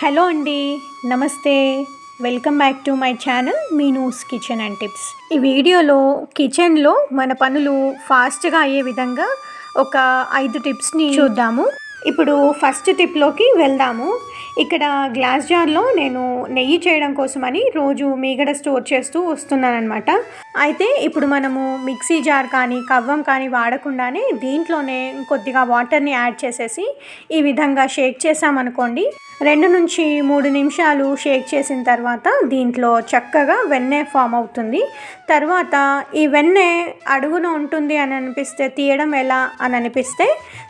Hello అండి నమస్తే. Welcome back to my channel Meenu's kitchen and tips. ఈ వీడియోలో కిచెన్లో మన పనులు ఫాస్ట్గా అయ్యే విధంగా ఒక ఐదు టిప్స్ని చూద్దాము. ఇప్పుడు ఫస్ట్ టిప్లోకి వెళ్దాము. ఇక్కడ గ్లాస్ జార్లో నేను నెయ్యి చేయడం కోసమని రోజు మీగడ స్టోర్ చేస్తూ వస్తున్నాను అనమాట అయితే ఇప్పుడు మనము మిక్సీ జార్ కానీ కవ్వం కానీ వాడకుండానే దీంట్లోనే కొద్దిగా వాటర్ని యాడ్ చేసేసి ఈ విధంగా షేక్ చేసామనుకోండి రెండు నుంచి మూడు నిమిషాలు షేక్ చేసిన తర్వాత దీంట్లో చక్కగా వెన్నె ఫామ్ అవుతుంది. తర్వాత ఈ వెన్నె అడుగున ఉంటుంది అని అనిపిస్తే తీయడం ఎలా అని అనిపిస్తే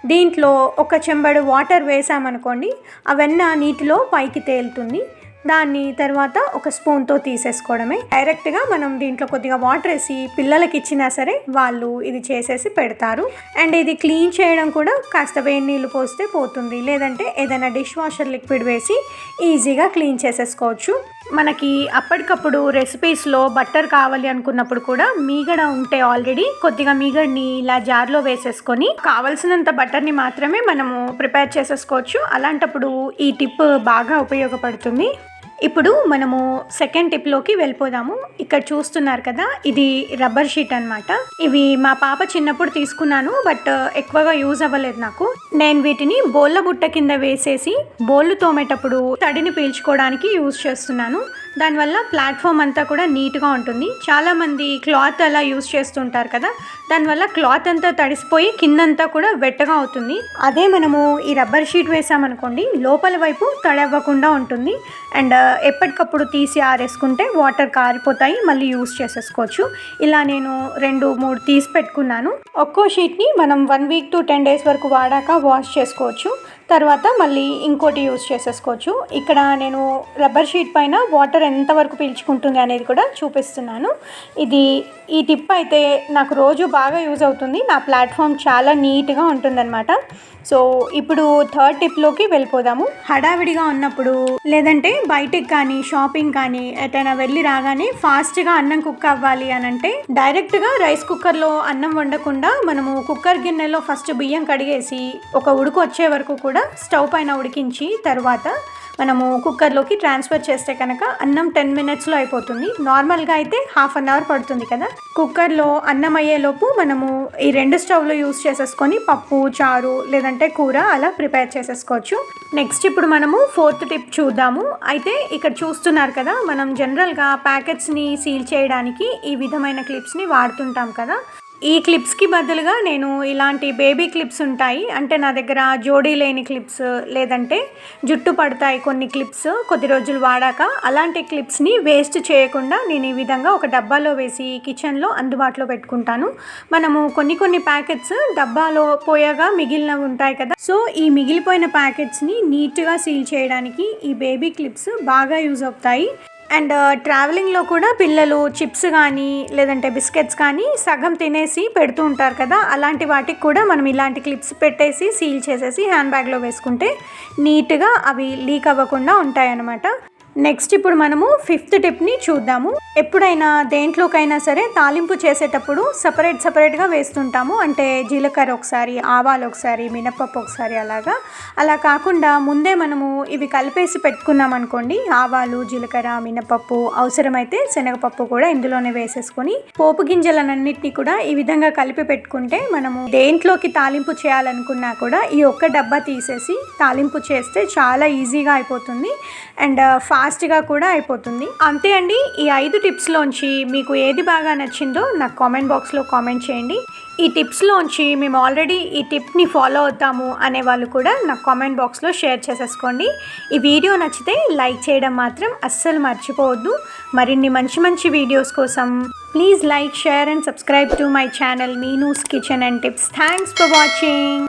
దీంట్లో ఒక చెంబడు వాటర్ వేసామనుకోండి ఆ వెన్న నీటిలో పైకి తేలుతుంది. దాన్ని తర్వాత ఒక స్పూన్తో తీసేసుకోవడమే. డైరెక్ట్గా మనం దీంట్లో కొద్దిగా వాటర్ వేసి పిల్లలకి ఇచ్చినా సరే వాళ్ళు ఇది చేసేసి పెడతారు. అండ్ ఇది క్లీన్ చేయడం కూడా కాస్త వేడి నీళ్ళు పోస్తే పోతుంది. లేదంటే ఏదైనా డిష్ వాషర్ లిక్విడ్ వేసి ఈజీగా క్లీన్ చేసేసుకోవచ్చు. మనకి అప్పటికప్పుడు రెసిపీస్లో బట్టర్ కావాలి అనుకున్నప్పుడు కూడా మీగడ ఉంటే ఆల్రెడీ కొద్దిగా మీగడని ఇలా జార్లో వేసేసుకొని కావలసినంత బటర్ని మాత్రమే మనము ప్రిపేర్ చేసేసుకోవచ్చు. అలాంటప్పుడు ఈ టిప్ బాగా ఉపయోగపడుతుంది. ఇప్పుడు మనము సెకండ్ టిప్లోకి వెళ్ళిపోదాము. ఇక్కడ చూస్తున్నారు కదా ఇది రబ్బర్ షీట్ అనమాట ఇవి మా పాప చిన్నప్పుడు తీసుకున్నాను బట్ uh, ఎక్కువగా యూజ్ అవ్వలేదు నాకు. నేను వీటిని బోళ్ళ బుట్ట కింద వేసేసి బోళ్ళు తోమేటప్పుడు తడిని పీల్చుకోవడానికి యూజ్ చేస్తున్నాను. దానివల్ల ప్లాట్ఫామ్ అంతా కూడా నీట్గా ఉంటుంది. చాలామంది క్లాత్ అలా యూస్ చేస్తుంటారు కదా దానివల్ల క్లాత్ అంతా తడిసిపోయి కిందంతా కూడా వెట్టగా అవుతుంది. అదే మనము ఈ రబ్బర్ షీట్ వేసామనుకోండి లోపల వైపు తడవ్వకుండా ఉంటుంది. అండ్ ఎప్పటికప్పుడు తీసి ఆరేసుకుంటే వాటర్ కారిపోతాయి మళ్ళీ యూస్ చేసేసుకోవచ్చు. ఇలా నేను రెండు మూడు తీసి పెట్టుకున్నాను. ఒక్కో షీట్ని మనం one week to ten days వరకు వాడాక వాష్ చేసుకోవచ్చు. తర్వాత మళ్ళీ ఇంకోటి యూస్ చేసేసుకోవచ్చు. ఇక్కడ నేను రబ్బర్ షీట్ పైన వాటర్ ఎంతవరకు పీల్చుకుంటుంది అనేది కూడా చూపిస్తున్నాను. ఇది ఈ టిప్ అయితే నాకు రోజు బాగా యూజ్ అవుతుంది. నా ప్లాట్ఫామ్ చాలా నీట్గా ఉంటుందన్నమాట. సో ఇప్పుడు థర్డ్ టిప్లోకి వెళ్ళిపోదాము. హడావిడిగా ఉన్నప్పుడు లేదంటే బయటికి కానీ షాపింగ్ కానీ ఎటైనా వెళ్ళి రాగానే ఫాస్ట్గా అన్నం కుక్ అవ్వాలి అని అంటే డైరెక్ట్గా రైస్ కుక్కర్లో అన్నం వండకుండా మనము కుక్కర్ గిన్నెలో ఫస్ట్ బియ్యం కడిగేసి ఒక ఉడుకు వచ్చే వరకు కూడా స్టవ్ పైన ఉడికించి తర్వాత మనము కుక్కర్లోకి ట్రాన్స్ఫర్ చేస్తే కనుక అన్నం టెన్ మినిట్స్లో అయిపోతుంది. నార్మల్గా అయితే హాఫ్ అన్ అవర్ పడుతుంది కదా. కుక్కర్లో అన్నం అయ్యేలోపు మనము ఈ రెండు స్టవ్లు యూస్ చేసేసుకొని పప్పు చారు లేదంటే కూర అలా ప్రిపేర్ చేసేసుకోవచ్చు. నెక్స్ట్ ఇప్పుడు మనము ఫోర్త్ టిప్ చూద్దాము. అయితే ఇక్కడ చూస్తున్నారు కదా మనం జనరల్గా ప్యాకెట్స్ని సీల్ చేయడానికి ఈ విధమైన క్లిప్స్ని వాడుతుంటాం కదా. ఈ క్లిప్స్కి బదులుగా నేను ఇలాంటి బేబీ క్లిప్స్ ఉంటాయి. అంటే నా దగ్గర జోడీ లేని క్లిప్స్ లేదంటే జుట్టు పడతాయి కొన్ని క్లిప్స్ కొద్ది రోజులు వాడాక. అలాంటి క్లిప్స్ని వేస్ట్ చేయకుండా నేను ఈ విధంగా ఒక డబ్బాలో వేసి కిచెన్లో అందుబాటులో పెట్టుకుంటాను. మనము కొన్ని కొన్ని ప్యాకెట్స్ డబ్బాలో పోయగా మిగిలినవి ఉంటాయి కదా. సో ఈ మిగిలిపోయిన ప్యాకెట్స్ని నీట్గా సీల్ చేయడానికి ఈ బేబీ క్లిప్స్ బాగా యూజ్ అవుతాయి. అండ్ ట్రావెలింగ్లో కూడా పిల్లలు చిప్స్ కానీ లేదంటే బిస్కెట్స్ కానీ సగం తినేసి పెడుతూ ఉంటారు కదా అలాంటి వాటికి కూడా మనం ఇలాంటి క్లిప్స్ పెట్టేసి సీల్ చేసేసి హ్యాండ్ బ్యాగ్లో వేసుకుంటే నీట్గా అవి లీక్ అవ్వకుండా ఉంటాయన్నమాట. నెక్స్ట్ ఇప్పుడు మనము ఫిఫ్త్ టిప్ని చూద్దాము. ఎప్పుడైనా దేంట్లోకైనా సరే తాలింపు చేసేటప్పుడు సపరేట్ సపరేట్గా వేస్తుంటాము. అంటే జీలకర్ర ఒకసారి ఆవాలు ఒకసారి మినపప్పు ఒకసారి అలాగా. అలా కాకుండా ముందే మనము ఇవి కలిపేసి పెట్టుకున్నాం అనుకోండి. ఆవాలు జీలకర్ర మినపప్పు అవసరమైతే శనగపప్పు కూడా ఇందులోనే వేసేసుకొని పోపు గింజలన్నింటినీ కూడా ఈ విధంగా కలిపి పెట్టుకుంటే మనము దేంట్లోకి తాలింపు చేయాలనుకున్నా కూడా ఈ ఒక్క డబ్బా తీసేసి తాలింపు చేస్తే చాలా ఈజీగా అయిపోతుంది. అండ్ ఫాస్ట్గా కూడా అయిపోతుంది. అంతే అండి ఈ ఐదు టిప్స్లోంచి మీకు ఏది బాగా నచ్చిందో నాకు కామెంట్ బాక్స్లో కామెంట్ చేయండి. ఈ టిప్స్లోంచి మేము ఆల్రెడీ ఈ టిప్ని ఫాలో అవుతాము అనే వాళ్ళు కూడా నాకు కామెంట్ బాక్స్లో షేర్ చేసేసుకోండి. ఈ వీడియో నచ్చితే లైక్ చేయడం మాత్రం అస్సలు మర్చిపోవద్దు. మరిన్ని మంచి మంచి వీడియోస్ కోసం please like share and subscribe to my channel Meenu's kitchen and tips. Thanks for watching.